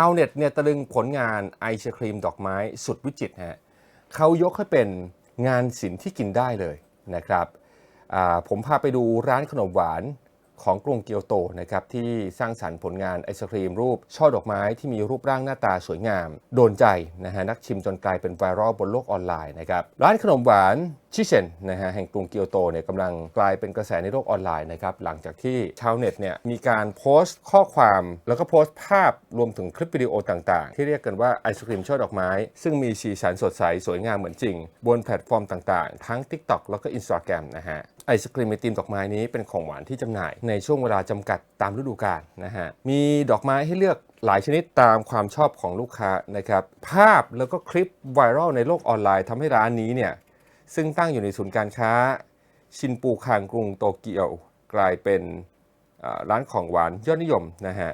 าวเน็ตเนี่ยตะลึงผลงานไอศครีมดอกไม้สุดวิจิตรฮะเขายกให้เป็นงานศิลป์ที่กินได้เลยนะครับผมพาไปดูร้านขนมหวาน ของกรุงเกียวโตนะครับที่สร้างสรรค์ผลงานไอศครีมรูป ช่อดอกไม้ที่มีรูปร่างหน้าตาสวยงาม โดนใจนะฮะนักชิมจนกลายเป็นไวรัลบนโลกออนไลน์นะครับร้านขนมหวานชิเชนนะฮะแห่งกรุงเกียวโตเนี่ยกำลังกลายเป็นกระแสในโลกออนไลน์นะครับหลังจากที่ชาวเน็ตเนี่ยมีการโพสต์ข้อความแล้วก็โพสต์ภาพรวมถึงคลิปวิดีโอต่างๆ ที่เรียกกันว่าไอศครีมช่อดอกไม้ ซึ่งมีสีสันสดใสสวยงามเหมือนจริง บนแพลตฟอร์มต่างๆ ทั้ง TikTok แล้วก็ Instagram นะฮะไอศครีมในธีมดอกไม้นี้เป็นของหวานที่จำหน่ายในช่วงเวลาจำกัดตามฤดูกาลนะฮะ มีดอกไม้ให้เลือกหลายชนิดตามความชอบของลูกค้านะครับ ภาพแล้วก็คลิปไวรัลในโลกออนไลน์ทำให้ร้านนี้เนี่ยซึ่งตั้งอยู่ในศูนย์การค้า ชินปูคางกรุงโตเกียว กลายเป็นร้านของหวานยอดนิยมนะฮะ